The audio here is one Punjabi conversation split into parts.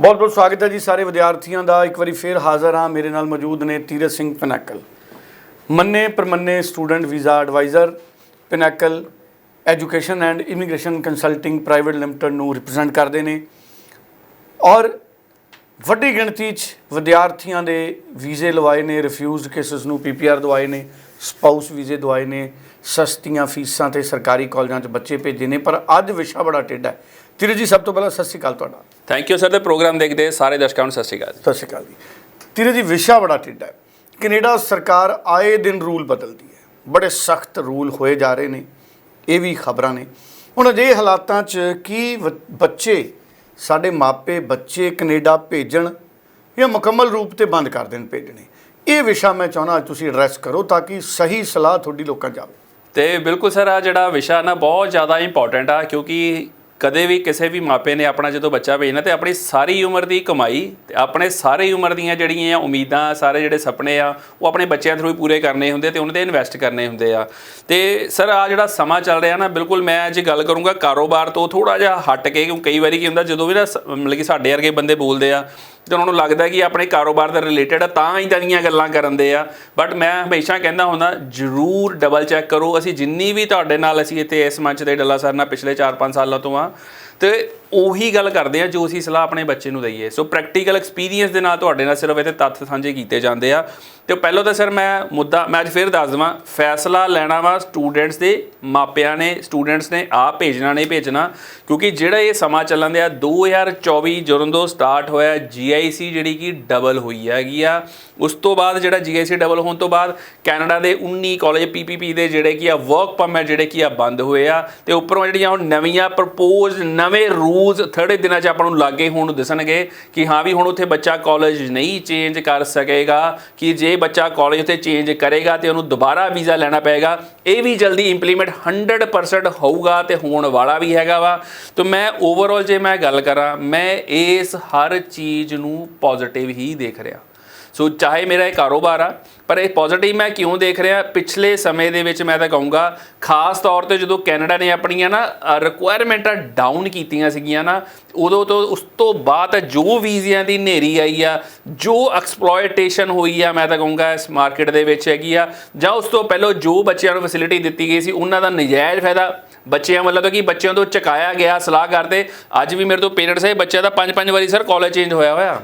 ਬਹੁਤ ਬਹੁਤ ਸਵਾਗਤ ਹੈ ਜੀ ਸਾਰੇ ਵਿਦਿਆਰਥੀਆਂ ਦਾ। ਇੱਕ ਵਾਰੀ ਫੇਰ ਹਾਜ਼ਰ ਹਾਂ। ਮੇਰੇ ਨਾਲ ਮੌਜੂਦ ਨੇ ਤੀਰਥ ਸਿੰਘ ਪਿਨਾਕਲ। ਮੰਨੇ ਪਰਮੰਨੇ student, visa adviser Pinnacle, education and immigration consulting private limited ਨੂੰ ਰਿਪਰੈਜ਼ੈਂਟ ਕਰਦੇ ਨੇ। ਔਰ ਵੱਡੀ ਗਿਣਤੀ 'ਚ ਵਿਦਿਆਰਥੀਆਂ ਦੇ ਵੀਜ਼ੇ ਲਵਾਏ ਨੇ, ਰਿਫਿਊਜ਼ਡ ਕੇਸਸ ਨੂੰ ਪੀਪੀਆਰ ਦਵਾਏ ਨੇ, ਸਪਾਊਸ ਵੀਜ਼ੇ ਦਵਾਏ ਨੇ, ਸਸਤੀਆਂ ਫੀਸਾਂ ਤੇ ਸਰਕਾਰੀ ਕਾਲਜਾਂ 'ਚ ਬੱਚੇ ਭੇਜੇ ਨੇ। ਪਰ ਅੱਜ ਵਿਸ਼ਾ ਬੜਾ ਟੇਢਾ ਹੈ। ਤੀਰਥ ਜੀ ਸਭ ਤੋਂ ਪਹਿਲਾਂ ਸਤਿ ਸ਼੍ਰੀ ਅਕਾਲ ਤੁਹਾਡਾ। ਥੈਂਕ ਯੂ ਸਰ ਤੇ ਪ੍ਰੋਗਰਾਮ ਦੇਖਦੇ ਸਾਰੇ ਦਰਸ਼ਕਾਂ ਨੂੰ ਸਤਿ ਸ਼੍ਰੀ ਅਕਾਲ ਸਤਿ ਸ਼੍ਰੀ ਅਕਾਲ ਜੀ। ਤੀਰੇ ਜੀ ਵਿਸ਼ਾ ਬੜਾ ਟਿੱਡਾ ਹੈ। ਕੈਨੇਡਾ ਸਰਕਾਰ ਆਏ ਦਿਨ ਰੂਲ ਬਦਲਦੀ ਹੈ। ਬੜੇ ਸਖਤ ਰੂਲ ਹੋਏ ਜਾ ਰਹੇ ਨੇ। ਇਹ ਵੀ ਖਬਰਾਂ ਨੇ। ਹੁਣ ਅਜੇ ਹਾਲਾਤਾਂ 'ਚ ਕੀ ਬੱਚੇ ਸਾਡੇ ਮਾਪੇ ਬੱਚੇ ਕੈਨੇਡਾ ਭੇਜਣ ਜਾਂ ਮੁਕੰਮਲ ਰੂਪ ਤੇ ਬੰਦ ਕਰ ਦੇਣ ਭੇਜਣੇ? ਇਹ ਵਿਸ਼ਾ ਮੈਂ ਚਾਹੁੰਦਾ ਅੱਜ ਤੁਸੀਂ ਐਡਰੈਸ ਕਰੋ ਤਾਂ ਕਿ ਸਹੀ ਸਲਾਹ ਤੁਹਾਡੀ ਲੋਕਾਂ 'ਚ ਜਾਵੇ ਤੇ ਬਿਲਕੁਲ ਸਰ ਆ ਜਿਹੜਾ ਵਿਸ਼ਾ ਨਾ ਬਹੁਤ ਜ਼ਿਆਦਾ ਇੰਪੋਰਟੈਂਟ ਆ ਕਿਉਂਕਿ ਕਦੇ ਵੀ ਕਿਸੇ ਵੀ ਮਾਪੇ ਨੇ ਆਪਣਾ ਜਦੋਂ ਬੱਚਾ ਭੇਜਣਾ ਤੇ ਆਪਣੀ ਸਾਰੀ ਉਮਰ ਦੀ ਕਮਾਈ ਤੇ ਆਪਣੇ ਸਾਰੀ ਉਮਰ ਦੀਆਂ ਜਿਹੜੀਆਂ ਉਮੀਦਾਂ, ਸਾਰੇ ਜਿਹੜੇ ਸੁਪਨੇ ਆ, ਉਹ ਆਪਣੇ ਬੱਚਿਆਂ ਥਰੂ ਹੀ ਪੂਰੇ ਕਰਨੇ ਹੁੰਦੇ ਤੇ ਉਹਨਾਂ ਤੇ ਇਨਵੈਸਟ ਕਰਨੇ ਹੁੰਦੇ ਆ। ਤੇ ਸਰ ਆ ਜਿਹੜਾ ਸਮਾਂ ਚੱਲ ਰਿਹਾ ਨਾ, ਬਿਲਕੁਲ ਮੈਂ ਅੱਜ ਗੱਲ ਕਰੂੰਗਾ ਕਾਰੋਬਾਰ ਤੋਂ ਥੋੜਾ ਜਿਹਾ ਹਟ ਕੇ, ਕਿਉਂ ਕਈ ਵਾਰੀ ਕੀ ਹੁੰਦਾ, ਜਦੋਂ ਵੀ ਨਾ ਸ- ਮਤਲਬ ਕਿ ਸਾਡੇ ਵਰਗੇ ਬੰਦੇ ਬੋਲਦੇ ਆ ਤੇ ਉਹਨਾਂ ਨੂੰ ਲੱਗਦਾ ਕਿ ਆਪਣੇ ਕਾਰੋਬਾਰ ਦਾ ਰਿਲੇਟਡ ਆ, ਤਾਂ ਇਦਾਂ ਦੀਆਂ ਗੱਲਾਂ ਕਰਨ ਦੇ ਆ। ਬਟ ਮੈਂ ਹਮੇਸ਼ਾ ਕਹਿੰਦਾ ਹੁੰਦਾ, ਜਰੂਰ ਡਬਲ ਚੈੱਕ ਕਰੋ। ਅਸੀਂ ਜਿੰਨੀ ਵੀ ਤੁਹਾਡੇ ਨਾਲ ਅਸੀਂ ਇੱਥੇ ਇਸ ਮੰਚ ਤੇ ਡੱਲਾ ਸਰ ਨਾਲ ਪਿਛਲੇ 4-5 ਸਾਲਾਂ ਤੋਂ ਆ। ਤੇ ਉਹੀ ਗੱਲ ਕਰਦੇ ਆ ਜੋ ਅਸੀਂ ਸਲਾਹ ਆਪਣੇ ਬੱਚੇ ਨੂੰ ਦਈਏ। ਸੋ ਪ੍ਰੈਕਟੀਕਲ ਐਕਸਪੀਰੀਅੰਸ ਦੇ ਨਾਲ ਤੁਹਾਡੇ ਨਾਲ ਸਿਰਫ ਇਹਦੇ ਤੱਥ ਸਾਂਝੇ ਕੀਤੇ ਜਾਂਦੇ ਆ। ਤੇ ਪਹਿਲਾਂ ਤਾਂ ਸਰ ਮੈਂ ਮੁੱਦਾ, ਮੈਂ ਅੱਜ ਫਿਰ ਦੱਸ ਦਵਾਂ, ਫੈਸਲਾ ਲੈਣਾ ਵਾ ਸਟੂਡੈਂਟਸ ਦੇ, ਮਾਪਿਆਂ ਨੇ ਸਟੂਡੈਂਟਸ ਨੇ ਆਪ ਭੇਜਣਾ ਨਹੀਂ ਭੇਜਣਾ, ਕਿਉਂਕਿ ਜਿਹੜਾ ਇਹ ਸਮਾਂ ਚੱਲਣ ਦਿਆ 2024 ਜਦੋਂ ਤੋਂ ਸਟਾਰਟ ਹੋਇਆ GIC ਜਿਹੜੀ ਕਿ ਡਬਲ ਹੋਈ ਹੈਗੀ ਆ। ਉਸ ਤੋਂ ਬਾਅਦ ਜਿਹੜਾ GIC ਡਬਲ ਹੋਣ ਤੋਂ ਬਾਅਦ ਕੈਨੇਡਾ ਦੇ 19 ਕਾਲਜ PPP ਦੇ ਜਿਹੜੇ ਕੀ ਆ ਵਰਕ ਪਰਮਿਟ ਜਿਹੜੇ ਕੀ ਆ ਬੰਦ ਹੋਏ ਆ। ਤੇ ਉੱਪਰੋਂ ਜਿਹੜੀਆਂ ਹੁਣ ਨਵੀਆਂ ਪ੍ਰਪੋਜ਼ਡ ਨਵੇਂ ਰੂਲਸ ਥੋੜੇ ਦਿਨਾਂ 'ਚ ਆਪਾਂ ਨੂੰ ਲਾਗੇ ਹੋਣ ਨੂੰ ਦਿਸਣਗੇ ਕਿ ਹਾਂ ਵੀ ਹੁਣ ਉੱਥੇ ਬੱਚਾ ਕਾਲਜ ਨਹੀਂ ਚੇਂਜ ਕਰ ਸਕੇਗਾ, ਕਿ ਜੇ ਬੱਚਾ ਕਾਲਜ ਉੱਥੇ ਚੇਂਜ ਕਰੇਗਾ ਤੇ ਉਹਨੂੰ ਦੁਬਾਰਾ ਵੀਜ਼ਾ ਲੈਣਾ ਪਏਗਾ, ਇਹ ਵੀ ਜਲਦੀ ਇੰਪਲੀਮੈਂਟ 100% ਹੋਊਗਾ ਤੇ ਹੋਣ ਵਾਲਾ ਵੀ ਹੈਗਾ ਵਾ। ਤੇ ਮੈਂ ਓਵਰਆਲ ਜੇ ਮੈਂ ਗੱਲ ਕਰਾਂ, ਮੈਂ ਇਸ ਹਰ ਚੀਜ਼ ਨੂੰ ਪੋਜ਼ਿਟਿਵ ਹੀ ਦੇਖ ਰਿਹਾ। ਸੋ ਚਾਹੇ ਮੇਰਾ ਇਹ ਕਾਰੋਬਾਰ ਆ ਪਰ ਇਹ ਪੋਜ਼ਿਟਿਵ ਮੈਂ ਕਿਉਂ ਦੇਖ ਰਿਹਾ? ਪਿਛਲੇ ਸਮੇਂ ਦੇ ਵਿੱਚ ਮੈਂ ਤਾਂ ਕਹੂੰਗਾ, ਖਾਸ ਤੌਰ ਤੇ ਜਦੋਂ ਕੈਨੇਡਾ ਨੇ ਆਪਣੀਆਂ ਨਾ ਰਿਕੁਆਇਰਮੈਂਟਾਂ ਡਾਊਨ ਕੀਤੀਆਂ ਸੀਗੀਆਂ ਨਾ, ਉਦੋਂ ਤੋਂ ਉਸ ਤੋਂ ਬਾਅਦ ਜੋ ਵੀਜ਼ਿਆਂ ਦੀ ਨੇਰੀ ਆਈ ਆ, ਜੋ ਐਕਸਪਲੋਇਟੇਸ਼ਨ ਹੋਈ ਆ, ਮੈਂ ਤਾਂ ਕਹੂੰਗਾ ਇਸ ਮਾਰਕੀਟ ਦੇ ਵਿੱਚ ਹੈਗੀ ਆ, ਜਾਂ ਉਸ ਤੋਂ ਪਹਿਲਾਂ ਜੋ ਬੱਚਿਆਂ ਨੂੰ ਫੈਸਿਲਿਟੀ ਦਿੱਤੀ ਗਈ ਸੀ, ਉਹਨਾਂ ਦਾ ਨਜਾਇਜ਼ ਫਾਇਦਾ। ਬੱਚਿਆਂ ਮਤਲਬ ਕਿ ਬੱਚਿਆਂ ਤੋਂ ਚਕਾਇਆ ਗਿਆ ਸਲਾਹ ਕਰਦੇ ਅੱਜ ਵੀ ਮੇਰੇ ਤੋਂ ਪੇਰੈਂਟਸ ਹੈ ਬੱਚਿਆਂ ਦਾ ਪੰਜ ਪੰਜ ਵਾਰੀ ਸਰ ਕਾਲਜ ਚੇਂਜ ਹੋਇਆ ਹੋਇਆ।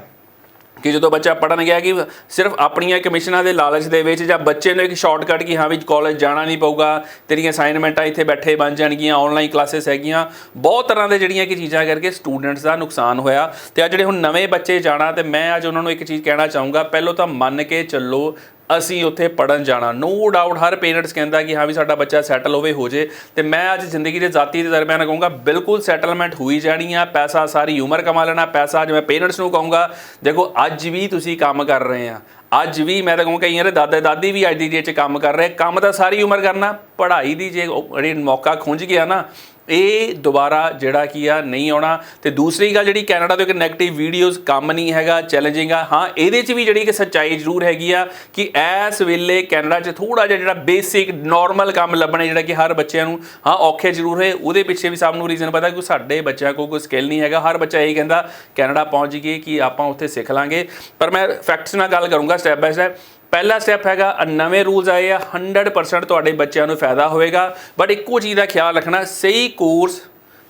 ਕਿ ਜਦੋਂ ਬੱਚਾ ਪੜਨ ਗਿਆ ਕਿ ਸਿਰਫ ਆਪਣੀਆਂ ਕਮਿਸ਼ਨਾਂ ਦੇ ਲਾਲਚ ਦੇ ਵਿੱਚ ਜਾਂ ਬੱਚੇ ਨੂੰ ਇੱਕ ਸ਼ਾਰਟਕਟ ਕਿ ਹਾਂ ਵੀ ਕਾਲਜ ਜਾਣਾ ਨਹੀਂ ਪਊਗਾ, ਤੇਰੀਆਂ ਅਸਾਈਨਮੈਂਟਾਂ ਇੱਥੇ ਬੈਠੇ ਬਣ ਜਾਣਗੀਆਂ ਆਨਲਾਈਨ ਕਲਾਸਿਸ ਹੈਗੀਆਂ, ਬਹੁਤ ਤਰ੍ਹਾਂ ਦੇ ਜਿਹੜੀਆਂ ਕਿ ਚੀਜ਼ਾਂ ਕਰਕੇ ਸਟੂਡੈਂਟਸ ਦਾ ਨੁਕਸਾਨ ਹੋਇਆ। ਤੇ ਆ ਜਿਹੜੇ ਹੁਣ ਨਵੇਂ ਬੱਚੇ ਜਾਣਾ, ਤੇ ਮੈਂ ਅੱਜ ਉਹਨਾਂ ਨੂੰ ਇੱਕ ਚੀਜ਼ ਕਹਿਣਾ ਚਾਹੂੰਗਾ, ਪਹਿਲਾਂ ਤਾਂ ਮੰਨ ਕੇ ਚੱਲੋ ਅਸੀਂ ਉੱਥੇ ਪੜਨ ਜਾਣਾ। ਨੋ ਡਾਊਟ ਹਰ ਪੇਰੈਂਟਸ ਕਹਿੰਦਾ ਕਿ ਹਾਂ ਵੀ ਸਾਡਾ ਬੱਚਾ ਸੈਟਲ ਹੋਵੇ, ਹੋ ਜੇ। ਤੇ ਮੈਂ ਅੱਜ ਜ਼ਿੰਦਗੀ ਦੇ ਜ਼ਾਤੀ ਦੇ ਦਰਮਿਆਨ ਕਹੂੰਗਾ, ਬਿਲਕੁਲ ਸੈਟਲਮੈਂਟ ਹੋਈ ਜਾਣੀ ਆ, ਪੈਸਾ ਸਾਰੀ ਉਮਰ ਕਮਾ ਲੈਣਾ, ਪੈਸਾ ਅੱਜ ਮੈਂ ਪੇਰੈਂਟਸ ਨੂੰ ਕਹੂੰਗਾ, ਦੇਖੋ ਅੱਜ ਵੀ ਤੁਸੀਂ ਕੰਮ ਕਰ ਰਹੇ ਆ। ਅੱਜ ਵੀ ਮੈਂ ਤਾਂ ਕਹੂੰਗਾ ਕਈਆਂ ਦੇ ਦਾਦੇ ਦਾਦੀ ਵੀ ਅੱਜ ਦੀ ਡੇਟ 'ਚ ਕੰਮ ਕਰ ਰਹੇ, ਕੰਮ ਤਾਂ ਸਾਰੀ ਉਮਰ ਕਰਨਾ, ਪੜ੍ਹਾਈ ਦੀ ਜੇ ਉਹ ਮੌਕਾ ਖੁੰਝ ਗਿਆ ਨਾ ਇਹ ਦੁਬਾਰਾ ਜਿਹੜਾ ਕੀ ਆ, ਨਹੀਂ ਆਉਣਾ। ਤੇ ਦੂਸਰੀ ਗੱਲ ਜਿਹੜੀ ਕੈਨੇਡਾ ਤੋਂ ਇੱਕ 네ਗੇਟਿਵ ਵੀਡੀਓਜ਼ ਕੰਮ ਨਹੀਂ ਹੈਗਾ ਚੈਲੰਜਿੰਗ ਆ। ਹਾਂ, ਇਹਦੇ 'ਚ ਵੀ ਜਿਹੜੀ ਕਿ ਸੱਚਾਈ ਜ਼ਰੂਰ ਹੈਗੀ ਆ ਕਿ ਇਸ ਵੇਲੇ ਕੈਨੇਡਾ 'ਚ ਥੋੜਾ ਜਿਹਾ ਜਿਹੜਾ ਬੇਸਿਕ ਨਾਰਮਲ ਕੰਮ ਲੱਭਣਾ, ਜਿਹੜਾ ਕਿ ਹਰ ਬੱਚਿਆਂ ਨੂੰ, ਹਾਂ, ਔਖੇ ਜ਼ਰੂਰ ਹੈ ਉਹਦੇ ਪਿੱਛੇ ਵੀ ਸਭ ਨੂੰ ਰੀਜ਼ਨ ਪਤਾ ਕਿ ਸਾਡੇ ਬੱਚਿਆਂ ਕੋਲ ਕੋਈ ਸਕਿੱਲ ਨਹੀਂ ਹੈਗਾ। ਹਰ ਬੱਚਾ ਇਹ ਕਹਿੰਦਾ, ਕੈਨੇਡਾ ਪਹੁੰਚ ਗਏ ਕਿ ਆਪਾਂ ਉੱਥੇ ਸਿੱਖ ਲਾਂਗੇ। ਪਰ ਮੈਂ ਫੈਕਟਸ ਨਾਲ ਗੱਲ ਕਰੂੰਗਾ ਸਟੈਪ ਬਾਈ ਸਟੈਪ ਪਹਿਲਾ ਸਟੈਪ ਹੈਗਾ ਨਵੇਂ ਰੂਲਸ ਆਏ ਆ 100% ਤੁਹਾਡੇ ਬੱਚਿਆਂ ਨੂੰ ਫਾਇਦਾ ਹੋਵੇਗਾ। ਬਟ ਇੱਕੋ ਚੀਜ਼ ਦਾ ਖਿਆਲ ਰੱਖਣਾ, ਸਹੀ ਕੋਰਸ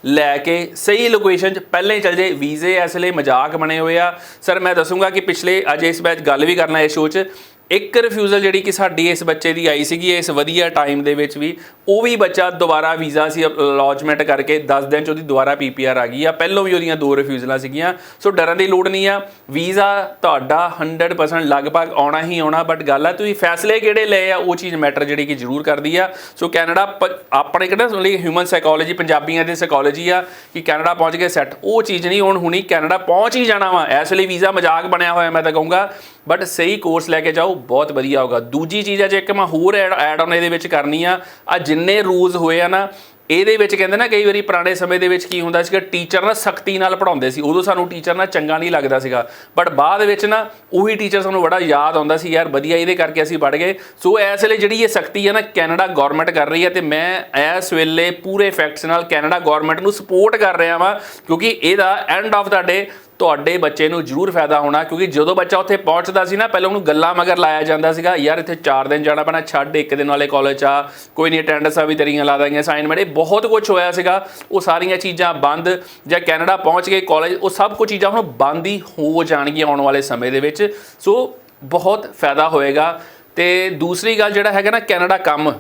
ਲੈ ਕੇ, ਸਹੀ ਲੋਕੇਸ਼ਨ 'ਚ ਪਹਿਲਾਂ ਹੀ ਚੱਲ ਜੇ ਵੀਜ਼ੇ ਇਸ ਲਈ ਮਜ਼ਾਕ ਬਣੇ ਹੋਏ ਆ। ਸਰ ਮੈਂ ਦੱਸੂਗਾ ਕਿ ਪਿਛਲੇ, ਅੱਜ ਇਸ ਬੈਚ ਗੱਲ ਵੀ ਕਰਨਾ ਇਸ ਸ਼ੋਅ 'ਚ। ਇੱਕ ਰਿਫਿਊਜ਼ਲ ਜਿਹੜੀ ਕਿ ਸਾਡੀ ਇਸ ਬੱਚੇ ਦੀ ਆਈ ਸੀਗੀ, ਇਸ ਵਧੀਆ ਟਾਈਮ ਦੇ ਵਿੱਚ ਵੀ, ਉਹ ਵੀ ਬੱਚਾ ਦੁਬਾਰਾ ਵੀਜ਼ਾ ਸੀ ਲੌਜਮੈਂਟ ਕਰਕੇ 10 ਦਿਨ ਚ ਉਹਦੀ ਦੁਬਾਰਾ ਪੀਪੀਆਰ ਆ ਗਈ ਆ। ਪਹਿਲਾਂ ਵੀ ਉਹਦੀਆਂ ਦੋ ਰਿਫਿਊਜ਼ਲਾਂ ਸੀਗੀਆਂ। ਸੋ ਡਰਨ ਦੀ ਲੋੜ ਨਹੀਂ ਆ। ਵੀਜ਼ਾ ਤੁਹਾਡਾ 100% ਲਗਭਗ ਆਉਣਾ ਹੀ ਆਉਣਾ ਬਟ ਗੱਲ ਆ ਤੁਸੀਂ ਫੈਸਲੇ ਕਿਹੜੇ ਲਏ ਆ, ਉਹ ਚੀਜ਼ ਮੈਟਰ ਜਿਹੜੀ ਕਿ ਜ਼ਰੂਰ ਕਰਦੀ ਆ। ਸੋ ਕੈਨੇਡਾ ਪ- ਆਪਣੇ ਕਿਹੜਾ ਲਈ ਹਿਊਮਨ ਸਾਈਕੋਲੋਜੀ ਪੰਜਾਬੀਆਂ ਦੀ ਸਾਈਕੋਲੋਜੀ ਆ, ਕਿ ਕੈਨੇਡਾ ਪਹੁੰਚ ਕੇ ਸੈੱਟ ਉਹ ਚੀਜ਼ ਨਹੀਂ ਹੁਣ ਹੁਣੀ ਕੈਨੇਡਾ ਪਹੁੰਚ ਹੀ ਜਾਣਾ ਵਾ। ਇਸ ਲਈ ਵੀਜ਼ਾ ਮਜ਼ਾਕ ਬਣਿਆ ਹੋਇਆ ਮੈਂ ਤਾਂ ਕਹੂੰਗਾ। ਬਟ ਸਹੀ ਕੋਰਸ ਲੈ ਕੇ ਜਾਓ ਬਹੁਤ ਵਧੀਆ ਹੋਗਾ ਦੂਜੀ ਚੀਜ਼ ਆ, ਜੇ ਇੱਕ ਮੈਂ ਹੋਰ ਐਡ ਆਨ ਇਹਦੇ ਵਿੱਚ ਕਰਨੀ ਆ ਆ ਜਿੰਨੇ ਰੂਲਸ ਹੋਏ ਆ ਨਾ, ਇਹਦੇ ਵਿੱਚ ਕਹਿੰਦੇ ਨਾ ਕਈ ਵਾਰੀ ਪੁਰਾਣੇ ਸਮੇਂ ਦੇ ਵਿੱਚ ਕੀ ਹੁੰਦਾ ਸੀਗਾ ਟੀਚਰ ਨਾ ਸਖਤੀ ਨਾਲ ਪੜਾਉਂਦੇ ਸੀ, ਉਦੋਂ ਸਾਨੂੰ ਟੀਚਰ ਨਾ ਚੰਗਾ ਨਹੀਂ ਲੱਗਦਾ ਸੀਗਾ। ਬਟ ਬਾਅਦ ਵਿੱਚ ਨਾ ਉਹੀ ਟੀਚਰ ਸਾਨੂੰ ਬੜਾ ਯਾਦ ਆਉਂਦਾ ਸੀ, ਯਾਰ ਵਧੀਆ ਇਹਦੇ ਕਰਕੇ ਅਸੀਂ ਪੜ ਗਏ। ਸੋ ਇਸ ਵੇਲੇ ਜਿਹੜੀ ਇਹ ਸਖਤੀ ਹੈ ਨਾ ਕੈਨੇਡਾ ਗਵਰਨਮੈਂਟ ਕਰ ਰਹੀ ਹੈ ਤੇ ਮੈਂ ਇਸ ਵੇਲੇ ਪੂਰੇ ਫੈਕਟਸ ਨਾਲ ਕੈਨੇਡਾ ਗਵਰਨਮੈਂਟ ਨੂੰ ਸਪੋਰਟ ਕਰ ਰਿਹਾ ਵਾਂ, ਕਿਉਂਕਿ ਇਹਦਾ ਐਂਡ ਆਫ ਦਾ ਡੇ ਤੁਹਾਡੇ ਬੱਚੇ ਨੂੰ ਜ਼ਰੂਰ ਫਾਇਦਾ ਹੋਣਾ, ਕਿਉਂਕਿ ਜਦੋਂ ਬੱਚਾ ਉੱਥੇ ਪਹੁੰਚਦਾ ਸੀ ਨਾ, ਪਹਿਲਾਂ ਉਹਨੂੰ ਗੱਲਾਂ ਮਗਰ ਲਾਇਆ ਜਾਂਦਾ ਸੀਗਾ, ਯਾਰ, ਇੱਥੇ 4 ਦਿਨ ਜਾਣਾ ਪੈਣਾ, ਛੱਡ, ਇੱਕ ਦਿਨ ਵਾਲੇ ਕਾਲਜ ਆ, ਕੋਈ ਨਹੀਂ ਅਟੈਂਡੈਂਸਾਂ ਵੀ ਤੇਰੀਆਂ ਲਾ ਦਾਂਗੇ ਅਸਾਈਨਮੈਂਟ ਇਹ ਬਹੁਤ ਕੁਝ ਹੋਇਆ ਸੀਗਾ, ਉਹ ਸਾਰੀਆਂ ਚੀਜ਼ਾਂ ਬੰਦ, ਜਾਂ ਕੈਨੇਡਾ ਪਹੁੰਚ ਗਏ ਕਾਲਜ ਉਹ ਸਭ ਕੁਝ ਚੀਜ਼ਾਂ ਹੁਣ ਬੰਦ ਹੀ ਹੋ ਜਾਣਗੀਆਂ ਆਉਣ ਵਾਲੇ ਸਮੇਂ ਦੇ ਵਿੱਚ। ਸੋ ਬਹੁਤ ਫਾਇਦਾ ਹੋਏਗਾ। ਤੇ ਦੂਸਰੀ ਗੱਲ ਜਿਹੜਾ ਹੈਗਾ ਨਾ, ਕੈਨੇਡਾ ਕੰਮ।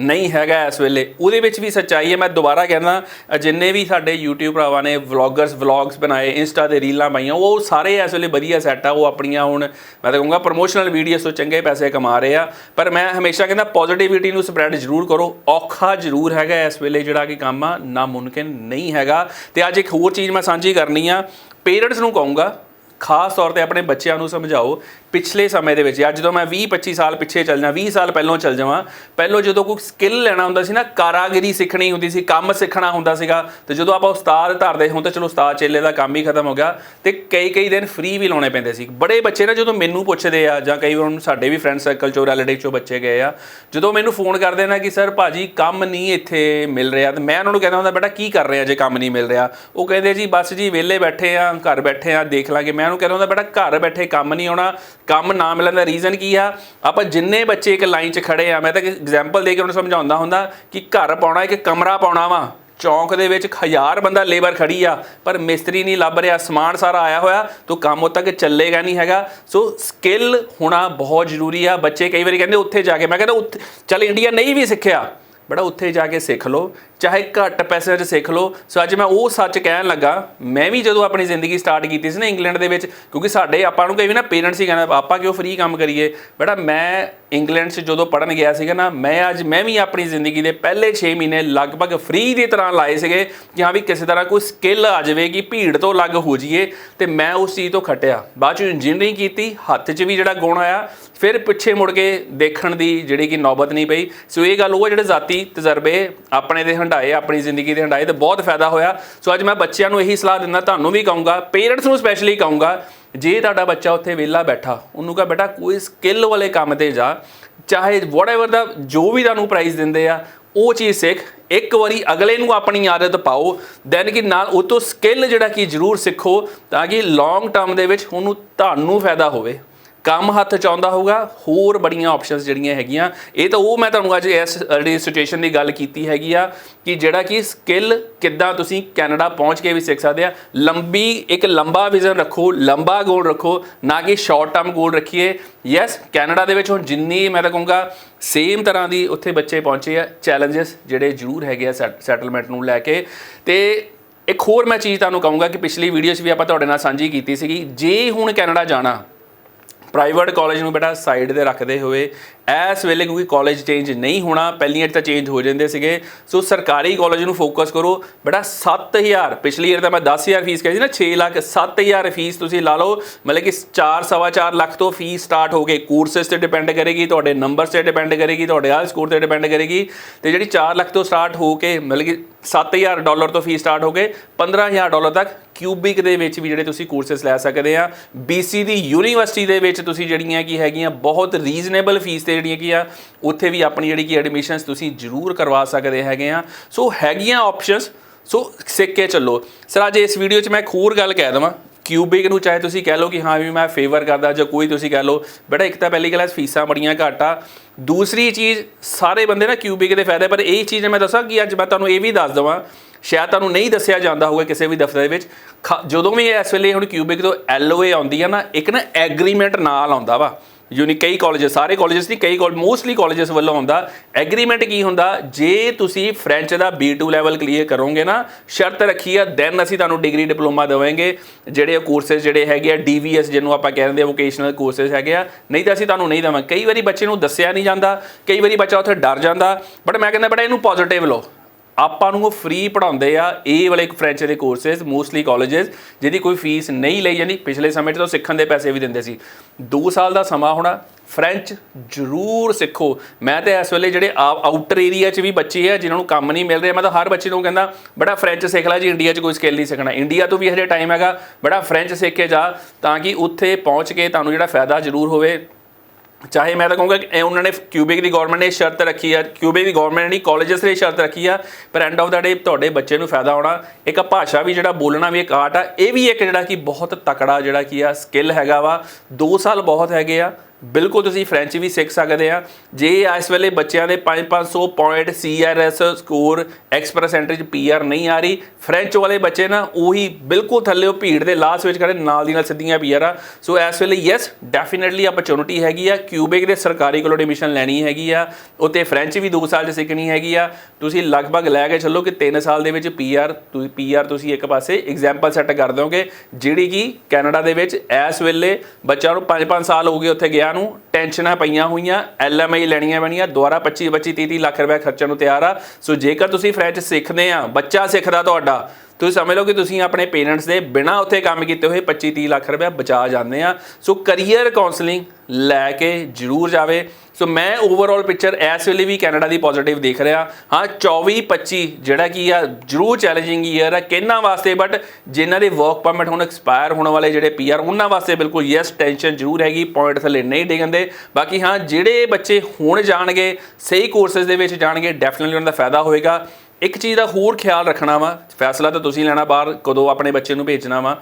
ਨਹੀਂ ਹੈਗਾ ਇਸ ਵੇਲੇ। ਉਹਦੇ ਵਿੱਚ ਵੀ ਸੱਚਾਈ ਹੈ, ਮੈਂ ਦੁਬਾਰਾ ਕਹਿੰਦਾ ਜਿੰਨੇ ਵੀ ਸਾਡੇ YouTube ਭਰਾਵਾਂ ਨੇ ਵਲੌਗਰਸ ਵਲੌਗਸ ਬਣਾਏ ਇੰਸਟਾ ਤੇ ਰੀਲਾਂ ਪਾਈਆਂ, ਉਹ ਸਾਰੇ ਇਸ ਵੇਲੇ ਵਧੀਆ ਸੈੱਟ ਆ, ਉਹ ਆਪਣੀਆਂ ਹੁਣ, ਮੈਂ ਤਾਂ ਕਹੂੰਗਾ ਪ੍ਰੋਮੋਸ਼ਨਲ ਵੀਡੀਓਸ ਤੋਂ ਚੰਗੇ ਪੈਸੇ ਕਮਾ ਰਹੇ ਆ। ਪਰ ਮੈਂ ਹਮੇਸ਼ਾ ਕਹਿੰਦਾ ਪੋਜ਼ਿਟਿਵਿਟੀ ਨੂੰ ਸਪਰੈਡ ਜ਼ਰੂਰ ਕਰੋ। ਔਖਾ ਜ਼ਰੂਰ ਹੈਗਾ ਇਸ ਵੇਲੇ ਜਿਹੜਾ ਕਿ ਕੰਮ ਆ, ਨਾਮੁਮਕਿਨ ਨਹੀਂ ਹੈਗਾ। ਤੇ ਅੱਜ ਇੱਕ ਹੋਰ ਚੀਜ਼ ਮੈਂ ਸਾਂਝੀ ਕਰਨੀ ਆ ਪੇਰੈਂਟਸ ਨੂੰ ਕਹੂੰਗਾ ਖਾਸ ਤੌਰ ਤੇ ਆਪਣੇ ਬੱਚਿਆਂ ਨੂੰ ਸਮਝਾਓ, ਪਿਛਲੇ ਸਮੇਂ ਦੇ ਵਿੱਚ, ਅੱਜ ਜਦੋਂ ਮੈਂ 20 25 ਸਾਲ ਪਿੱਛੇ ਚੱਲ ਜਾ 20 ਸਾਲ ਪਹਿਲਾਂ ਚੱਲ ਜਾਵਾਂ, ਪਹਿਲਾਂ ਜਦੋਂ ਕੋਈ ਸਕਿੱਲ ਲੈਣਾ ਹੁੰਦਾ ਸੀ ਨਾ, ਕਾਰਾਗਰੀ ਸਿੱਖਣੀ ਹੁੰਦੀ ਸੀ, ਕੰਮ ਸਿੱਖਣਾ ਹੁੰਦਾ ਸੀਗਾ, ਤੇ ਜਦੋਂ ਆਪਾਂ ਉਸਤਾਦ ਧਰਦੇ ਹੁਣ ਤਾਂ ਚਲੋ ਉਸਤਾਦ ਚੇਲੇ ਦਾ ਕੰਮ ਹੀ ਖਤਮ ਹੋ ਗਿਆ, ਤੇ ਕਈ ਕਈ ਦਿਨ ਫ੍ਰੀ ਵੀ ਲਾਉਣੇ ਪੈਂਦੇ ਸੀ। ਬੜੇ ਬੱਚੇ ਨਾ ਜਦੋਂ ਮੈਨੂੰ ਪੁੱਛਦੇ ਆ, ਜਾਂ ਕਈ ਵਾਰ ਹੁਣ ਸਾਡੇ ਵੀ ਫਰੈਂਡ ਸਰਕਲ ਚੋਂ ਰਿਲੇਟਿਵ ਚੋਂ ਬੱਚੇ ਗਏ ਆ, ਜਦੋਂ ਮੈਨੂੰ ਫੋਨ ਕਰਦੇ ਨਾ ਕਿ ਸਰ ਭਾਜੀ, ਕੰਮ ਨਹੀਂ ਇੱਥੇ ਮਿਲ ਰਿਹਾ। ਤੇ ਮੈਂ ਉਹਨਾਂ ਨੂੰ ਕਹਿੰਦਾ ਹੁੰਦਾ, ਬੇਟਾ, ਕੀ ਕਰ ਰਹੇ ਆ ਜੇ ਕੰਮ ਨਹੀਂ ਮਿਲ ਰਿਹਾ? ਉਹ ਕਹਿੰਦੇ ਜੀ, ਬਸ ਜੀ, ਵਿਹਲੇ ਬੈਠੇ ਆ, ਘਰ ਬੈਠੇ ਆ, ਦੇਖ ਲਾਂਗੇ। ਮੈਂ ਉਹਨੂੰ ਕਹਿੰਦਾ ਹੁੰਦਾ ਬੇਟਾ, ਘਰ ਬੈਠੇ ਕੰਮ ਨਹੀਂ ਆਉਣਾ, ਕੰਮ ਨਾ ਮਿਲਣ ਦਾ ਰੀਜ਼ਨ ਕੀ ਆ? ਆਪਾਂ ਜਿੰਨੇ ਬੱਚੇ ਇੱਕ ਲਾਈਨ 'ਚ ਖੜੇ ਆ, ਮੈਂ ਤਾਂ ਐਗਜ਼ਾਮਪਲ ਦੇ ਕੇ ਉਹਨੂੰ ਸਮਝਾਉਂਦਾ ਹੁੰਦਾ ਕਿ ਘਰ ਪਾਉਣਾ, ਇੱਕ ਕਮਰਾ ਪਾਉਣਾ ਵਾ। ਚੌਂਕ ਦੇ ਵਿੱਚ ਹਜ਼ਾਰ ਬੰਦਾ ਲੇਬਰ ਖੜੀ ਆ, ਪਰ ਮਿਸਤਰੀ ਨਹੀਂ ਲੱਭ ਰਿਹਾ, ਸਮਾਨ ਸਾਰਾ ਆਇਆ ਹੋਇਆ, ਤੋ ਕੰਮ ਉਹ ਤੱਕ ਚੱਲੇਗਾ ਨਹੀਂ ਹੈਗਾ। ਸੋ ਸਕਿੱਲ ਹੋਣਾ ਬਹੁਤ ਜ਼ਰੂਰੀ ਆ। ਬੱਚੇ ਕਈ ਵਾਰੀ ਕਹਿੰਦੇ, ਉੱਥੇ ਜਾ ਕੇ। ਮੈਂ ਕਹਿੰਦਾ, ਉੱਥੇ, ਚੱਲ ਇੰਡੀਆ ਨਹੀਂ ਵੀ ਸਿੱਖਿਆ। ਬੜਾ ਉੱਥੇ ਜਾ ਕੇ ਸਿੱਖ ਲਓ, ਚਾਹੇ ਘੱਟ ਪੈਸੇ 'ਚ ਸਿੱਖ ਲਓ। ਸੋ ਅੱਜ ਮੈਂ ਉਹ ਸੱਚ ਕਹਿਣ ਲੱਗਾ, ਮੈਂ ਵੀ ਜਦੋਂ ਆਪਣੀ ਜ਼ਿੰਦਗੀ ਸਟਾਰਟ ਕੀਤੀ ਸੀ ਨਾ ਇੰਗਲੈਂਡ ਦੇ ਵਿੱਚ, ਕਿਉਂਕਿ ਸਾਡੇ ਆਪਾਂ ਨੂੰ ਕਈ ਵੀ ਨਾ ਪੇਰੈਂਟਸ ਹੀ ਕਹਿੰਦੇ, ਆਪਾਂ ਕਿਉਂ ਫ੍ਰੀ ਕੰਮ ਕਰੀਏ? ਬੜਾ ਮੈਂ ਇੰਗਲੈਂਡ 'ਚ ਜਦੋਂ ਪੜਨ ਗਿਆ ਸੀਗਾ ਨਾ, ਮੈਂ ਅੱਜ, ਮੈਂ ਵੀ ਆਪਣੀ ਜ਼ਿੰਦਗੀ ਦੇ ਪਹਿਲੇ 6 ਮਹੀਨੇ ਲਗਭਗ ਫ੍ਰੀ ਦੀ ਤਰ੍ਹਾਂ ਲਾਏ ਸੀਗੇ ਕਿ ਹਾਂ ਵੀ ਕਿਸੇ ਤਰ੍ਹਾਂ ਕੋਈ ਸਕਿੱਲ ਆ ਜਾਵੇਗੀ ਭੀੜ ਤੋਂ ਅਲੱਗ ਹੋ ਜਾਈਏ। ਤੇ ਮੈਂ ਉਸ ਚੀਜ਼ ਤੋਂ ਖਟਿਆ। ਬਾਅਦ 'ਚ ਇੰਜੀਨੀਅਰਿੰਗ ਕੀਤੀ, ਹੱਥ 'ਚ ਵੀ ਜਿਹੜਾ ਗੁਣ ਆਇਆ ਫਿਰ ਪਿੱਛੇ ਮੁੜ ਕੇ ਦੇਖਣ ਦੀ ਜਿਹੜੀ ਕਿ ਨੌਬਤ ਨਹੀਂ ਪਈ। ਸੋ ਇਹ ਗੱਲ ਉਹ ਆ ਜਿਹੜੇ ਜ਼ਾਤੀ ਤਜਰਬੇ ਆਪਣੇ ਦੇ ਹੰਡਾਏ ਆਪਣੀ ਜ਼ਿੰਦਗੀ ਦੇ ਹੰਡਾਏ ਤੇ ਬਹੁਤ ਫਾਇਦਾ ਹੋਇਆ। ਸੋ ਅੱਜ ਮੈਂ ਬੱਚਿਆਂ ਨੂੰ ਇਹੀ ਸਲਾਹ ਦਿੰਦਾ, ਤੁਹਾਨੂੰ ਵੀ ਕਹੂੰਗਾ, ਪੇਰੈਂਟਸ ਨੂੰ ਸਪੈਸ਼ਲੀ ਕਹੂੰਗਾ, ਜੇ ਤੁਹਾਡਾ ਬੱਚਾ ਉੱਥੇ ਵਿਹਲਾ ਬੈਠਾ, ਉਹਨੂੰ ਕਹ ਬੇਟਾ ਕੋਈ ਸਕਿੱਲ ਵਾਲੇ ਕੰਮ ਤੇ ਜਾ, ਚਾਹੇ ਵਟਐਵਰ ਦਾ ਜੋ ਵੀ ਤੁਹਾਨੂੰ ਪ੍ਰਾਈਜ਼ ਦਿੰਦੇ ਆ, ਉਹ ਚੀਜ਼ ਸਿੱਖ, ਇੱਕ ਵਾਰੀ ਅਗਲੇ ਨੂੰ ਆਪਣੀ ਆਦਤ ਪਾਓ ਦੈਨ ਕਿ ਨਾਲ ਉਹ ਤੋਂ ਸਕਿੱਲ ਜਿਹੜਾ ਕਿ ਜ਼ਰੂਰ ਸਿੱਖੋ, ਤਾਂ ਕਿ ਲੌਂਗ ਟਰਮ ਦੇ ਵਿੱਚ ਉਹਨੂੰ ਤੁਹਾਨੂੰ ਫਾਇਦਾ ਹੋਵੇ। ਕੰਮ ਹੱਥ ਚ ਆਉਂਦਾ ਹੋਊਗਾ, ਹੋਰ ਬੜੀਆਂ ਆਪਸ਼ਨਸ ਜਿਹੜੀਆਂ ਹੈਗੀਆਂ। ਇਹ ਤਾਂ ਉਹ ਮੈਂ ਤੁਹਾਨੂੰ ਅੱਜ ਇਸ ਜਿਹੜੀ ਸਿਚੁਏਸ਼ਨ ਦੀ ਗੱਲ ਕੀਤੀ ਹੈਗੀ ਆ ਕਿ ਜਿਹੜਾ ਕਿ ਸਕਿੱਲ ਕਿੱਦਾਂ ਤੁਸੀਂ ਕੈਨੇਡਾ ਪਹੁੰਚ ਕੇ ਵੀ ਸਿੱਖ ਸਕਦੇ ਆ। ਲੰਬੀ, ਇੱਕ ਲੰਬਾ ਵਿਜ਼ਨ ਰੱਖੋ, ਲੰਬਾ ਗੋਲ ਰੱਖੋ, ਨਾ ਕਿ ਸ਼ਾਰਟ ਟਰਮ ਗੋਲ ਰੱਖੀਏ। ਯੈਸ ਕੈਨੇਡਾ ਦੇ ਵਿੱਚ ਹੁਣ ਜਿੰਨੀ ਮੈਂ ਤਾਂ ਕਹੂੰਗਾ ਸੇਮ ਤਰ੍ਹਾਂ ਦੀ ਉੱਥੇ ਬੱਚੇ ਪਹੁੰਚੇ ਆ ਚੈਲੰਜਸ ਜਿਹੜੇ ਜ਼ਰੂਰ ਹੈਗੇ ਆ ਸੈਟਲਮੈਂਟ ਨੂੰ ਲੈ ਕੇ। ਤੇ ਇੱਕ ਹੋਰ ਮੈਂ ਚੀਜ਼ ਤੁਹਾਨੂੰ ਕਹੂੰਗਾ ਕਿ ਪਿਛਲੀ ਵੀਡੀਓ 'ਚ ਵੀ ਆਪਾਂ ਤੁਹਾਡੇ ਨਾਲ ਸਾਂਝੀ ਕੀਤੀ ਸੀਗੀ, ਜੇ ਹੁਣ ਕੈਨੇਡਾ ਜਾਣਾ ਪ੍ਰਾਈਵੇਟ ਕਾਲਜ ਨੂੰ ਬੇਟਾ ਸਾਈਡ ਤੇ ਰੱਖਦੇ ਹੋਏ ਇਸ ਵੇਲੇ ਕਿਉਂਕਿ ਕਾਲਜ ਚੇਂਜ ਨਹੀਂ ਹੋਣਾ ਪਹਿਲੀਆਂ 'ਚ ਤਾਂ ਚੇਂਜ ਹੋ ਜਾਂਦੇ ਸੀਗੇ। ਸੋ ਸਰਕਾਰੀ ਕਾਲਜ ਨੂੰ ਫੋਕਸ ਕਰੋ। ਬੇਟਾ 7000 ਪਿਛਲੀ ਈਅਰ ਤਾਂ ਮੈਂ 10000 ਫੀਸ ਕਹੀ ਸੀ ਨਾ 6 ਲੱਖ 7000 ਫੀਸ ਤੁਸੀਂ ਲਾ ਲਓ। ਮਤਲਬ ਕਿ 4 ਸਵਾ 4 ਲੱਖ ਤੋਂ ਫੀਸ ਸਟਾਰਟ ਹੋ ਗਈ ਕੋਰਸਸ ਤੇ ਡਿਪੈਂਡ ਕਰੇਗੀ, ਤੁਹਾਡੇ ਨੰਬਰਸ ਤੇ ਡਿਪੈਂਡ ਕਰੇਗੀ, ਤੁਹਾਡੇ ਆਲ ਸਕੋਰ ਤੇ ਡਿਪੈਂਡ ਕਰੇਗੀ। ਤੇ ਜਿਹੜੀ 4 ਲੱਖ ਤੋਂ ਸਟਾਰਟ ਹੋ ਕੇ, ਮਤਲਬ ਕਿ 7000 ਡਾਲਰ ਤੋਂ ਫੀਸ ਸਟਾਰਟ ਹੋ ਕੇ 15000 ਡਾਲਰ ਤੱਕ ਕਿਊਬਿਕ ਦੇ ਵਿੱਚ ਵੀ ਜਿਹੜੇ ਤੁਸੀਂ ਕੋਰਸਸ ਲੈ ਸਕਦੇ ਆ। BC ਦੀ ਯੂਨੀਵਰਸਿਟੀ ਦੇ ਵਿੱਚ ਤੁਸੀਂ ਜਿਹੜੀਆਂ ਕੀ ਹੈਗੀਆਂ, ਬਹੁਤ ਰੀਜ਼ਨੇਬਲ ਫੀਸ ਤੇ ਜਿਹੜੀਆਂ ਕੀ ਆ, ਉੱਥੇ ਵੀ ਆਪਣੀ ਜਿਹੜੀ ਕੀ ਐਡਮਿਸ਼ਨਸ ਤੁਸੀਂ ਜ਼ਰੂਰ ਕਰਵਾ ਸਕਦੇ ਹੈਗੇ ਆ। ਸੋ ਹੈਗੀਆਂ ਆਪਸ਼ਨਸ ਸੋ ਸਿੱਖ ਕੇ ਚੱਲੋ। ਸਰ ਅੱਜ ਇਸ ਵੀਡੀਓ 'ਚ ਮੈਂ ਇੱਕ ਹੋਰ ਗੱਲ ਕਹਿ ਦਵਾਂ। ਕਿਊਬਿਕ ਨੂੰ ਚਾਹੇ ਤੁਸੀਂ ਕਹਿ ਲਓ ਕਿ ਹਾਂ ਵੀ ਮੈਂ ਫੇਵਰ ਕਰਦਾ ਜਾਂ ਕੋਈ ਤੁਸੀਂ ਕਹਿ ਲਓ, ਬੇਟਾ ਇੱਕ ਤਾਂ ਪਹਿਲੀ ਗੱਲ ਹੈ ਫੀਸਾਂ ਬੜੀਆਂ ਘੱਟ ਆ। ਦੂਸਰੀ ਚੀਜ਼, ਸਾਰੇ ਬੰਦੇ ਨਾ ਕਿਊਬਿਕ ਦੇ ਫਾਇਦੇ, ਪਰ ਇਹ ਚੀਜ਼ ਮੈਂ ਦੱਸਾਂ ਕਿ ਅੱਜ ਮੈਂ ਤੁਹਾਨੂੰ ਇਹ ਵੀ ਦੱਸ ਦਵਾਂ, ਸ਼ਾਇਦ ਤੁਹਾਨੂੰ ਨਹੀਂ ਦੱਸਿਆ ਜਾਂਦਾ ਹੋਊਗਾ ਕਿਸੇ ਵੀ ਦਫ਼ਤਰ ਦੇ ਵਿੱਚ, ਖ- ਜਦੋਂ ਵੀ ਇਸ ਵੇਲੇ ਹੁਣ ਕਿਊਬਿਕ ਤੋਂ ਐਲਓਏ ਆਉਂਦੀ ਆ ਨਾ, ਇੱਕ ਨਾ ਐਗਰੀਮੈਂਟ ਨਾਲ ਆਉਂਦਾ ਵਾ। ਯੂਨੀ ਕਈ ਕਾਲਜਸ ਸਾਰੇ ਕਾਲਜਸ ਨਹੀਂ ਕਈ ਕਾਲ ਮੋਸਟਲੀ ਕਾਲਜਸ ਵੱਲੋਂ ਆਉਂਦਾ ਐਗਰੀਮੈਂਟ ਕੀ ਹੁੰਦਾ? ਜੇ ਤੁਸੀਂ ਫ੍ਰੈਂਚ ਦਾ B2 ਲੈਵਲ ਕਲੀਅਰ ਕਰੋਗੇ ਨਾ, ਸ਼ਰਤ ਰੱਖੀ ਆ ਦੈਨ ਅਸੀਂ ਤੁਹਾਨੂੰ ਡਿਗਰੀ ਡਿਪਲੋਮਾ ਦੇਵਾਂਗੇ। ਜਿਹੜੇ ਕੋਰਸਸ ਜਿਹੜੇ ਹੈਗੇ ਆ DVS ਜਿਹਨੂੰ ਆਪਾਂ ਕਹਿੰਦੇ ਆ ਵੋਕੇਸ਼ਨਲ ਕੋਰਸਸ ਹੈਗੇ ਆ, ਨਹੀਂ ਤਾਂ ਅਸੀਂ ਤੁਹਾਨੂੰ ਨਹੀਂ ਦੇਵਾਂਗੇ। ਕਈ ਵਾਰੀ ਬੱਚੇ ਨੂੰ ਦੱਸਿਆ ਨਹੀਂ ਜਾਂਦਾ, ਕਈ ਵਾਰੀ ਬੱਚਾ ਉੱਥੇ ਡਰ ਜਾਂਦਾ ਬਟ ਮੈਂ ਕਹਿੰਦਾ ਬੜਾ ਇਹਨੂੰ ਪੋਜ਼ਿਟਿਵ ਲਓ। ਆਪਾਂ ਨੂੰ ਉਹ ਫ੍ਰੀ ਪੜਾਉਂਦੇ ਆ ਇਹ ਵਾਲੇ ਫ੍ਰੈਂਚ ਦੇ ਕੋਰਸਸ ਮੋਸਟਲੀ ਕਾਲਜਸ ਜਿਹਦੀ ਕੋਈ ਫੀਸ ਨਹੀਂ ਲਈ ਜਾਂਦੀ। ਪਿਛਲੇ ਸਮੇਂ 'ਚ ਤਾਂ ਸਿੱਖਣ ਦੇ ਪੈਸੇ ਵੀ ਦਿੰਦੇ ਸੀ। 2 ਸਾਲ ਦਾ ਸਮਾਂ ਹੋਣਾ ਫ੍ਰੈਂਚ ਜ਼ਰੂਰ ਸਿੱਖੋ। ਮੈਂ ਤਾਂ ਇਸ ਵੇਲੇ ਜਿਹੜੇ ਆਊਟਰ ਏਰੀਆ 'ਚ ਵੀ ਬੱਚੇ ਆ, ਜਿਨ੍ਹਾਂ ਨੂੰ ਕੰਮ ਨਹੀਂ ਮਿਲ ਰਿਹਾ, ਮੈਂ ਤਾਂ ਹਰ ਬੱਚੇ ਨੂੰ ਕਹਿੰਦਾ, ਬੜਾ ਫ੍ਰੈਂਚ ਸਿੱਖ ਲੈ ਜੀ ਇੰਡੀਆ 'ਚ ਕੋਈ ਸਕਿੱਲ ਨਹੀਂ ਸਿੱਖਣਾ। ਇੰਡੀਆ ਤੋਂ ਵੀ ਹਜੇ ਟਾਈਮ ਹੈਗਾ, ਬੜਾ ਫ੍ਰੈਂਚ ਸਿੱਖ ਕੇ ਜਾ, ਤਾਂ ਕਿ ਉੱਥੇ ਪਹੁੰਚ ਕੇ ਤੁਹਾਨੂੰ ਜਿਹੜਾ ਫਾਇਦਾ ਜ਼ਰੂਰ ਹੋਵੇ। ਚਾਹੇ ਮੈਂ ਤਾਂ ਕਹੂੰਗਾ ਕਿ ਇਹ ਉਹਨਾਂ ਨੇ ਕਿਊਬਿਕ ਦੀ ਗਵਰਨਮੈਂਟ ਨੇ ਸ਼ਰਤ ਰੱਖੀ ਆ ਕਿਊਬਿਕ ਦੀ ਗਵਰਨਮੈਂਟ ਨਹੀਂ ਕਾਲਜਸ ਨੇ ਸ਼ਰਤ ਰੱਖੀ ਆ, ਪਰ ਐਂਡ ਆਫ ਦਾ ਡੇ ਤੁਹਾਡੇ ਬੱਚੇ ਨੂੰ ਫਾਇਦਾ ਹੋਣਾ, ਇੱਕ ਭਾਸ਼ਾ ਵੀ ਜਿਹੜਾ ਬੋਲਣਾ ਵੀ ਇੱਕ ਆਰਟ ਆ, ਇਹ ਵੀ ਇੱਕ ਜਿਹੜਾ ਕਿ ਬਹੁਤ ਤਕੜਾ ਜਿਹੜਾ ਕੀ ਆ ਸਕਿੱਲ ਹੈਗਾ ਵਾ 2 ਸਾਲ ਬਹੁਤ ਹੈਗੇ ਆ ਬਿਲਕੁਲ ਤੁਸੀਂ ਫ੍ਰੈਂਚ ਵੀ ਸਿੱਖ ਸਕਦੇ ਆ। ਜੇ ਇਸ ਵੇਲੇ ਬੱਚਿਆਂ ਦੇ 5-500 point CRS score x percentage PR ਨਹੀਂ ਆ ਰਹੀ ਫ੍ਰੈਂਚ ਵਾਲੇ ਬੱਚੇ ਨਾ ਉਹੀ ਬਿਲਕੁਲ ਥੱਲੇ ਉਹ ਭੀੜ ਦੇ ਲਾਸਟ ਵਿੱਚ ਕਰੇ ਨਾਲ ਦੀ ਨਾਲ ਸਿੱਧੀਆਂ ਪੀਆਰ ਆ। ਸੋ ਇਸ ਵੇਲੇ ਯੈਸ ਡੈਫੀਨਿਟਲੀ ਆਪਰਚੁਨਿਟੀ ਹੈਗੀ ਆ। ਕਿਊਬਿਕ ਦੇ ਸਰਕਾਰੀ ਕੋਲੋਂ ਐਡਮਿਸ਼ਨ ਲੈਣੀ ਹੈਗੀ ਆ। ਉਤੇ ਫ੍ਰੈਂਚ ਵੀ 2 ਸਾਲ ਚ ਸਿੱਖਣੀ ਹੈਗੀ ਆ। ਤੁਸੀਂ ਲਗਭਗ ਲੈ ਕੇ ਚੱਲੋ ਕਿ 3 ਸਾਲ ਦੇ ਵਿੱਚ ਪੀਆਰ ਤੁਸੀਂ ਪੀਆਰ ਤੁਸੀਂ ਇੱਕ ਪਾਸੇ ਐਗਜ਼ਾਮਪਲ ਸੈੱਟ ਕਰ ਦੋਗੇ ਜਿਹੜੀ ਕਿ ਕੈਨੇਡਾ ਦੇ ਵਿੱਚ ਇਸ ਵੇਲੇ ਬੱਚਿਆਂ ਨੂੰ 5-5 ਸਾਲ ਹੋ ਗਏ ਉੱਥੇ ਗਿਆ ਨੂੰ ਟੈਨਸ਼ਨਾਂ ਪਈਆਂ ਹੋਈਆਂ, ਐਲਐਮਆਈ ਲੈਣੀਆਂ ਪੈਣੀਆਂ ਦੁਆਰਾ 25 25 30 30 ਲੱਖ ਰੁਪਏ ਖਰਚਣ ਨੂੰ ਤਿਆਰ ਆ। ਸੋ ਜੇਕਰ ਤੁਸੀਂ ਫ੍ਰੈਂਚ ਸਿੱਖਦੇ ਆ, ਬੱਚਾ ਸਿੱਖਦਾ ਤੁਹਾਡਾ, ਤੁਸੀਂ ਸਮਝ ਲਓ ਕਿ ਤੁਸੀਂ ਆਪਣੇ ਪੇਰੈਂਟਸ ਦੇ ਬਿਨਾਂ ਉੱਥੇ ਕੰਮ ਕੀਤੇ ਹੋਏ 25 30 ਲੱਖ ਰੁਪਏ ਬਚਾ ਜਾਂਦੇ ਆ। ਸੋ ਕੈਰੀਅਰ ਕਾਉਂਸਲਿੰਗ ਲੈ ਕੇ ਜ਼ਰੂਰ ਜਾਵੇ। ਸੋ ਮੈਂ ਓਵਰਆਲ ਪਿਕਚਰ ਇਸ ਵੇਲੇ ਵੀ ਕੈਨੇਡਾ ਦੀ ਪੋਜ਼ਿਟਿਵ ਦੇਖ ਰਿਹਾ। ਹਾਂ 24 25 ਜਿਹੜਾ ਕੀ ਆ ਜ਼ਰੂਰ ਚੈਲੰਜਿੰਗ ਈਅਰ ਆ ਕਿੰਨਾਂ ਵਾਸਤੇ? ਬਟ ਜਿਨ੍ਹਾਂ ਦੇ ਵਰਕ ਪਰਮਿਟ ਹੁਣ ਐਕਸਪਾਇਰ ਹੋਣ ਵਾਲੇ ਜਿਹੜੇ ਪੀਆਰ ਉਹਨਾਂ ਵਾਸਤੇ ਬਿਲਕੁਲ ਯੈਸ ਟੈਨਸ਼ਨ ਜ਼ਰੂਰ ਹੈਗੀ ਪੁਆਇੰਟ ਥੱਲੇ ਨਹੀਂ ਡਿੱਗਣਦੇ ਬਾਕੀ ਹਾਂ, ਜਿਹੜੇ ਬੱਚੇ ਹੁਣ ਜਾਣਗੇ, ਸਹੀ ਕੋਰਸਸ ਦੇ ਵਿੱਚ ਜਾਣਗੇ ਡੈਫੀਨਿਟਲੀ ਉਹਨਾਂ ਦਾ ਫਾਇਦਾ ਹੋਏਗਾ। ਇੱਕ ਚੀਜ਼ ਦਾ ਹੋਰ ਖਿਆਲ ਰੱਖਣਾ ਵਾ, ਫੈਸਲਾ ਤਾਂ ਤੁਸੀਂ ਲੈਣਾ ਬਾਹਰ, ਕਦੋਂ ਆਪਣੇ ਬੱਚੇ ਨੂੰ ਭੇਜਣਾ ਵਾ।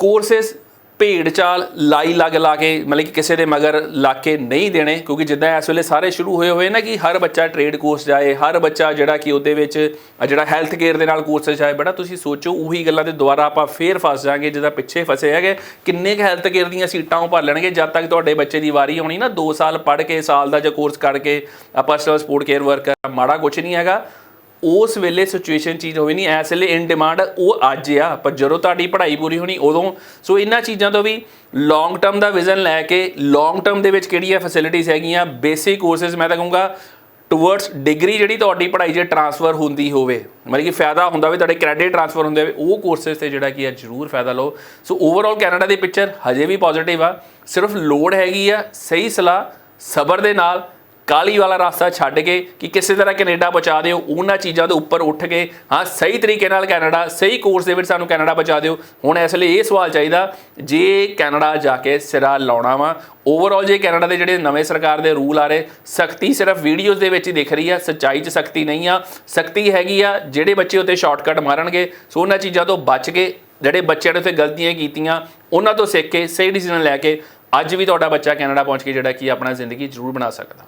ਕੋਰਸਸ ਭੇਡ ਚਾਲ ਲਾਈ ਲੱਗ ਲਾ ਕੇ, ਮਤਲਬ ਕਿ ਕਿਸੇ ਦੇ ਮਗਰ ਲਾ ਕੇ ਨਹੀਂ ਦੇਣੇ, ਕਿਉਂਕਿ ਜਿੱਦਾਂ ਇਸ ਵੇਲੇ ਸਾਰੇ ਸ਼ੁਰੂ ਹੋਏ ਹੋਏ ਨਾ ਕਿ ਹਰ ਬੱਚਾ ਟ੍ਰੇਡ ਕੋਰਸ ਜਾਏ, ਹਰ ਬੱਚਾ ਜਿਹੜਾ ਕਿ ਉਹਦੇ ਵਿੱਚ ਜਿਹੜਾ ਹੈਲਥ ਕੇਅਰ ਦੇ ਨਾਲ ਕੋਰਸ ਜਾਏ, ਬੜਾ ਤੁਸੀਂ ਸੋਚੋ, ਉਹੀ ਗੱਲਾਂ ਤੇ ਦੁਬਾਰਾ ਆਪਾਂ ਫੇਰ ਫਸ ਜਾਾਂਗੇ ਜਿਹਦਾ ਪਿੱਛੇ ਫਸੇ ਹੈਗੇ, ਕਿੰਨੇ ਕੁ ਹੈਲਥ ਕੇਅਰ ਦੀਆਂ ਸੀਟਾਂ ਉਹ ਭਰ ਲੈਣਗੇ, ਜਦ ਤੱਕ ਤੁਹਾਡੇ ਬੱਚੇ ਦੀ ਵਾਰੀ ਆਉਣੀ ਨਾ 2 ਸਾਲ ਪੜ੍ਹ ਕੇ, ਸਾਲ ਦਾ ਜੋ ਕੋਰਸ ਕਰਕੇ ਪਰਸਨਲ ਸਪੋਰਟ ਕੇਅਰ ਵਰਕਰ ਮਾੜਾ ਕੁਝ ਨਹੀਂ ਹੈਗਾ। ਉਸ ਵੇਲੇ ਸਿਚੁਏਸ਼ਨ ਚੀਜ਼ ਹੋਵੇ ਨਹੀਂ ਐਸ ਵੇਲੇ ਇਨ ਡਿਮਾਂਡ ਉਹ ਅੱਜ ਆ। ਪਰ ਜਦੋਂ ਤੁਹਾਡੀ ਪੜ੍ਹਾਈ ਪੂਰੀ ਹੋਣੀ, ਉਦੋਂ। ਸੋ ਇਹਨਾਂ ਚੀਜ਼ਾਂ ਤੋਂ ਵੀ ਲੌਂਗ ਟਰਮ ਦਾ ਵਿਜ਼ਨ ਲੈ ਕੇ ਲੌਂਗ ਟਰਮ ਦੇ ਵਿੱਚ ਕਿਹੜੀਆਂ ਫੈਸਿਲਿਟੀਆਂ ਹੈਗੀਆਂ ਬੇਸਿਕ ਕੋਰਸਸ ਮੈਂ ਤਾਂ ਕਹੂੰਗਾ ਟੁਵਰਡਸ ਡਿਗਰੀ ਜਿਹੜੀ ਤੁਹਾਡੀ ਪੜ੍ਹਾਈ 'ਚ ਟਰਾਂਸਫਰ ਹੁੰਦੀ ਹੋਵੇ। ਮਤਲਬ ਕਿ ਫਾਇਦਾ ਹੁੰਦਾ ਹੋਵੇ ਤੁਹਾਡੇ ਕ੍ਰੈਡਿਟ ਟਰਾਂਸਫਰ ਹੁੰਦੇ ਹੋਵੇ, ਉਹ ਕੋਰਸਸ ਤੇ ਜਿਹੜਾ ਕੀ ਆ, ਜ਼ਰੂਰ ਫਾਇਦਾ ਲਓ। ਸੋ ਓਵਰਆਲ ਕੈਨੇਡਾ ਦੀ ਪਿਕਚਰ ਹਜੇ ਵੀ ਪੋਜ਼ਿਟਿਵ ਆ। ਸਿਰਫ ਲੋੜ ਹੈਗੀ ਆ ਸਹੀ ਸਲਾਹ, ਸਬਰ ਦੇ ਨਾਲ ਕਾਲੀ ਵਾਲਾ ਰਸਤਾ ਛੱਡ ਕੇ ਕਿ ਕਿਸੇ ਤਰ੍ਹਾਂ ਕੈਨੇਡਾ ਬਚਾ ਦਿਓ, ਉਹਨਾਂ ਚੀਜ਼ਾਂ ਦੇ ਉੱਪਰ ਉੱਠ ਕੇ, ਹਾਂ, ਸਹੀ ਤਰੀਕੇ ਨਾਲ ਕੈਨੇਡਾ, ਸਹੀ ਕੋਰਸ ਦੇ ਵਿੱਚ ਸਾਨੂੰ ਕੈਨੇਡਾ ਬਚਾ ਦਿਓ। ਹੁਣ ਇਸ ਲਈ ਇਹ ਸਵਾਲ ਚਾਹੀਦਾ, ਜੇ ਕੈਨੇਡਾ ਜਾ ਕੇ ਸਿਰਾ ਲਾਉਣਾ ਵਾ ਓਵਰਆਲ ਜੇ ਕੈਨੇਡਾ ਦੇ ਜਿਹੜੇ ਨਵੇਂ ਸਰਕਾਰ ਦੇ ਰੂਲ ਆ ਰਹੇ, ਸਖਤੀ ਸਿਰਫ ਵੀਡੀਓਜ਼ ਦੇ ਵਿੱਚ ਹੀ ਦਿਖ ਰਹੀ ਆ, ਸੱਚਾਈ 'ਚ ਸਖਤੀ ਨਹੀਂ ਆ। ਸਖਤੀ ਹੈਗੀ ਆ, ਜਿਹੜੇ ਬੱਚੇ ਉੱਤੇ ਸ਼ਾਰਟਕਟ ਮਾਰਨਗੇ, ਸੋ ਉਹਨਾਂ ਚੀਜ਼ਾਂ ਤੋਂ ਬਚ ਕੇ, ਜਿਹੜੇ ਬੱਚਿਆਂ ਨੇ ਉੱਥੇ ਗਲਤੀਆਂ ਕੀਤੀਆਂ, ਉਹਨਾਂ ਤੋਂ ਸਿੱਖ ਕੇ, ਸਹੀ ਡਿਸੀਜਨ ਲੈ ਕੇ, ਅੱਜ ਵੀ ਤੁਹਾਡਾ ਬੱਚਾ ਕੈਨੇਡਾ ਪਹੁੰਚ ਕੇ ਜਿਹੜਾ ਕਿ ਆਪਣਾ ਜ਼ਿੰਦਗੀ ਜ਼ਰੂਰ ਬਣਾ ਸਕਦਾ।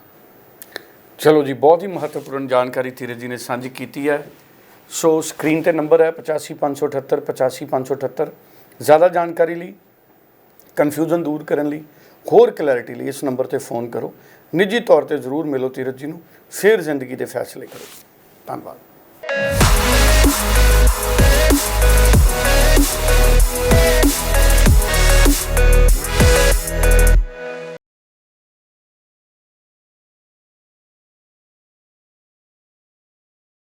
ਚਲੋ ਜੀ, ਬਹੁਤ ਹੀ ਮਹੱਤਵਪੂਰਨ ਜਾਣਕਾਰੀ ਧੀਰਜ ਜੀ ਨੇ ਸਾਂਝੀ ਕੀਤੀ ਹੈ। ਸੋ ਸਕਰੀਨ ਤੇ ਨੰਬਰ ਹੈ 85578 85578 ਜ਼ਿਆਦਾ ਜਾਣਕਾਰੀ ਲਈ ਕਨਫਿਊਜ਼ਨ ਦੂਰ ਕਰਨ ਲਈ, ਹੋਰ ਕਲੈਰਿਟੀ ਲਈ ਇਸ ਨੰਬਰ ਤੇ ਫੋਨ ਕਰੋ। ਨਿੱਜੀ ਤੌਰ ਤੇ ਜ਼ਰੂਰ ਮਿਲੋ ਤੀਰਤ ਜੀ ਨੂੰ। ਫਿਰ ਜ਼ਿੰਦਗੀ ਦੇ ਫੈਸਲੇ ਕਰੋ। ਧੰਨਵਾਦ।